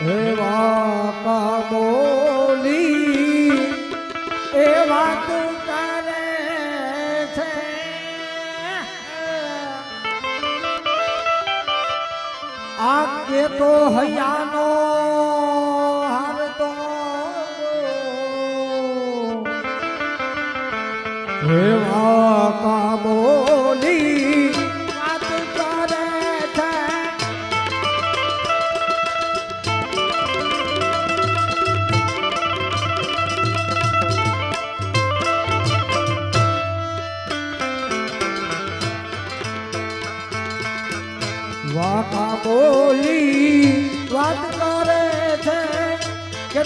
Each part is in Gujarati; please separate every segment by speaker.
Speaker 1: એવા કાબોલી એ વાત કરે છે. આ તો હૈયાનો હારતો એવા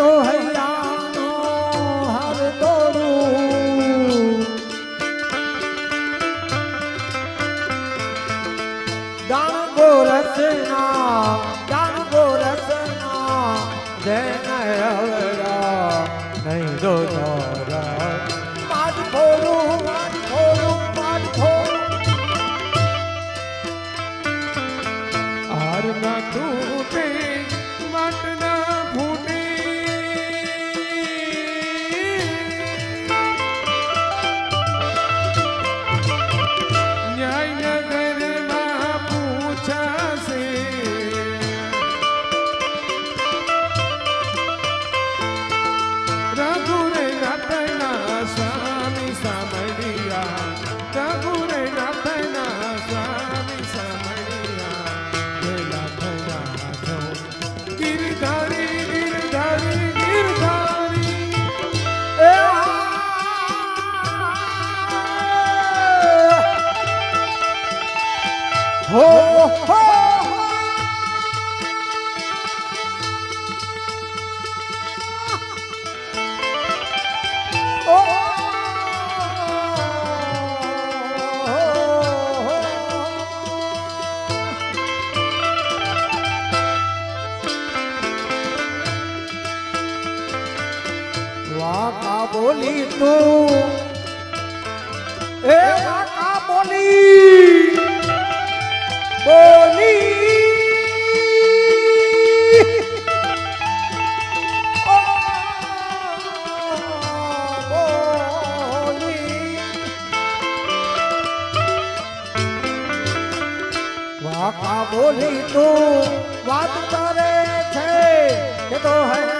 Speaker 1: તો હૈયાનો હર તોડું. દાન ગોરસના દાન ગોરસના
Speaker 2: હાર ના તૂટે વાટ
Speaker 1: બોલી તું? એ વાકા બોલી બોલી. બોલી. તું? વાત કરે છે કે તો હૈયાનો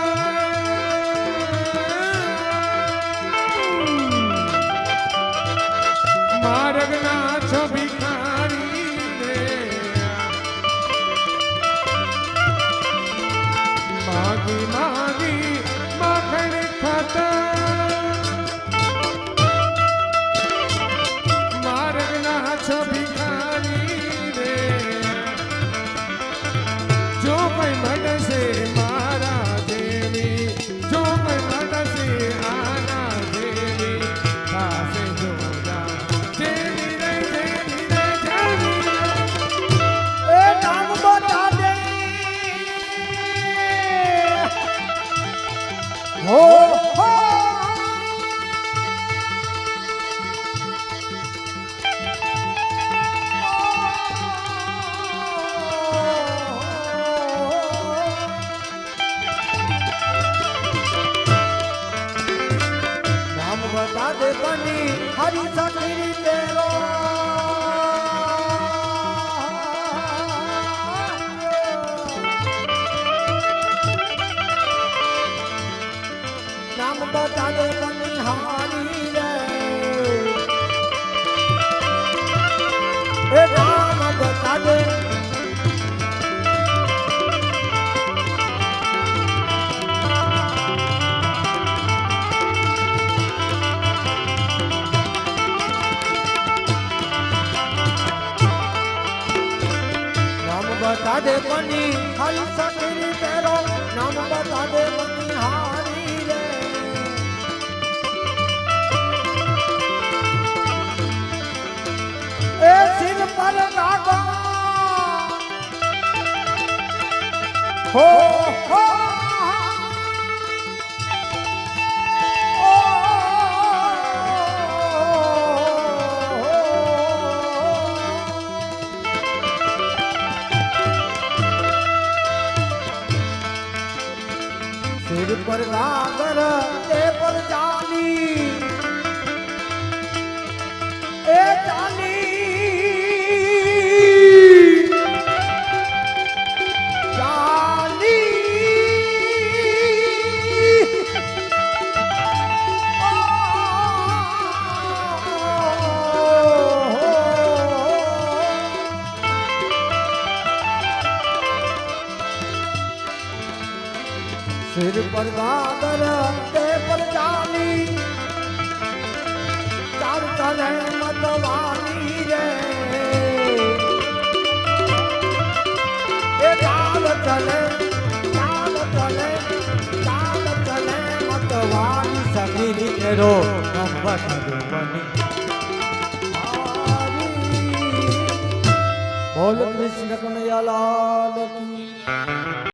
Speaker 1: બની હરી સખી તેરો બતા દે બની હરી સખીની તેરો નામ બતા દે બની, હારી રે. એ સિર પર રાખો હો સિર પર નાગર એ પર ચાલી એ ચાલી સિર પર ગાગર તે પર ચાલી ચાર તને મતવાની રે એ ચાલ ચલે ચાલ ચલે ચાલ ચલે મતવાની સગીરી કેરો નંબર બની બોલ કૃષ્ણ કનૈયા લાલ કી